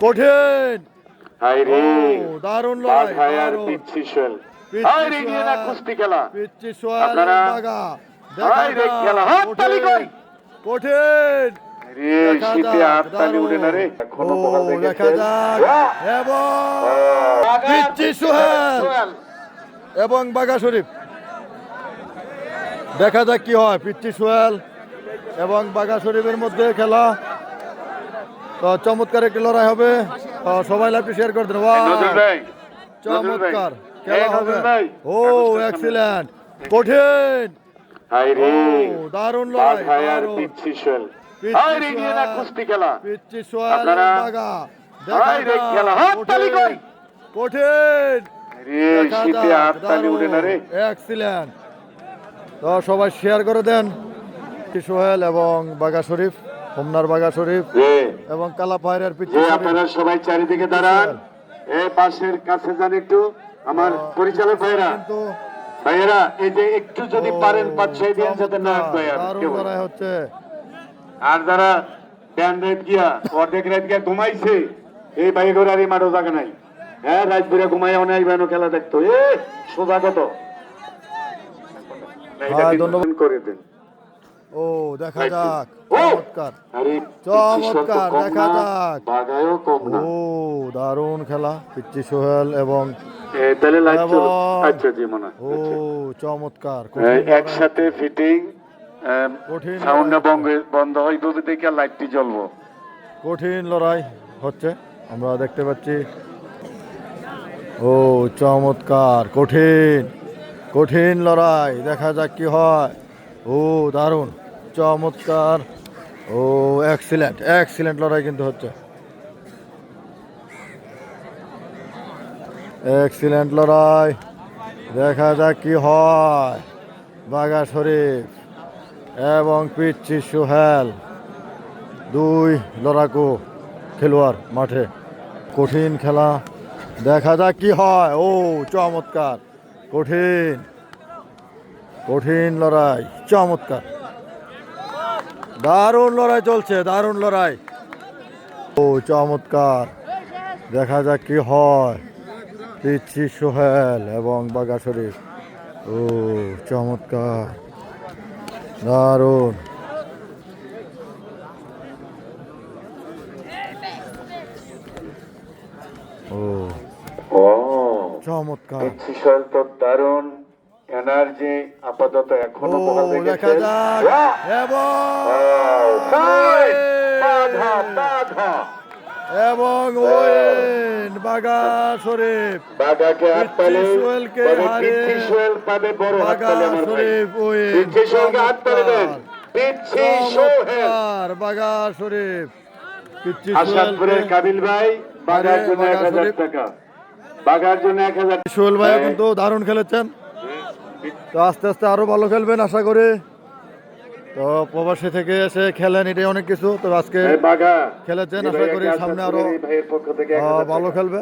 কঠিন। দারুণ লড়াই কুস্তি খেলা। খেলা, যাক, হাত তালি কই? কঠিন। বাহ! এবং বাঘা শরীফ। দেখা যাক কি হয় পিচ্ছি সোহেল এবং বাঘা শরীফের মধ্যে খেলা। তো চমৎকার একটি লড়াই হবে। সবাই লাইভটি শেয়ার করে দেন। চমৎকার। খেলা হবে। ও। এক্সিলেন্ট কঠিন। দারুণ লড়াই? কঠিন। সবাই শেয়ার করে দেন। সোহেল এবং বাগা শরীফ। হোমনার বাগা শরীফ এবং কালা পাহাড়ের পিচ্ছি যে শরীফ। আপনারা সবাই চারিদিকে দাঁড়ান। পাশের কাছে যান একটু। আমার পরিচালক ভাইরা ভাইয়েরা এই যে একটু যদি পারেন পাঁচ ছয় দিন যাতে না হচ্ছে। আর যারা ব্যান রাত গিয়া অর্ধেক রাত গিয়া ঘুমাইছে এই ভাই ঘর আর এই মাঠও জায়গা নাই। হ্যাঁ রাত বেড়ে ঘুমাই অনেক খেলা দেখতো। এ সোজা কত? ধন্যবাদ। করে দেন। ও দেখা যাক। চমৎকার। চমৎকার, দেখা যাক। ও দারুণ খেলা পিচ্ছি সোহেল এবং আচ্ছা হয়। ও চমৎকার কঠিন লড়াই। একসাথে ফিটিং সাউন্ড বন্ধ বন্ধ হইব দেখে লাইটটি জ্বলবো। কঠিন লড়াই হচ্ছে আমরা দেখতে পাচ্ছি। ও চমৎকার কঠিন কঠিন লড়াই দেখা যাক কি হয়। ও, দারুণ। চমৎকার। ও এক্সিলেন্ট এক্সিলেন্ট লড়াই কিন্তু হচ্ছে। এক্সিলেন্ট লড়াই। দেখা যাক কি হয়। বাগা শরীফ এবং পিচ্ছি সোহেল, দুই লড়াকু খেলোয়াড় মাঠে। কঠিন খেলা। দেখা যাক কি হয়। ও, চমৎকার। কঠিন। কঠিন লড়াই চমৎকার। দারুণ লড়াই চলছে দারুণ লড়াই। ও চমৎকার। দেখা যাক কি হয়। পিচ্ছি সোহেল এবং বাগা শরীফ। ও চমৎকার। দারুণ। ও চমৎকার। শিশল তো দারুণ। এনার্জি আপাতত এখনও বাহ! এবং ওয়েন বাগা শরীফ। বাঘাকে হাত পিচ্চি সোহেল পাবে বড় হাত আমার ভাই। শরীফ ওয়েন সোহেলকে হাত দেন। সোহেল। বাগা শরীফ। কাবিল ভাই বাঘার আরে, জন্য এক হাজার। টাকা। বাঘার জন্য এক হাজার সোহেল হ্যাঁ। কিন্তু দারুণ খেলেছেন। তো আস্তে আস্তে আরও ভালো খেলবেন আশা করে। তো প্রবাসী থেকে এসে খেলেন এটাই অনেক কিছু। তো আজকে খেলেছেন আশা করি সামনে আরও ভালো খেলবে।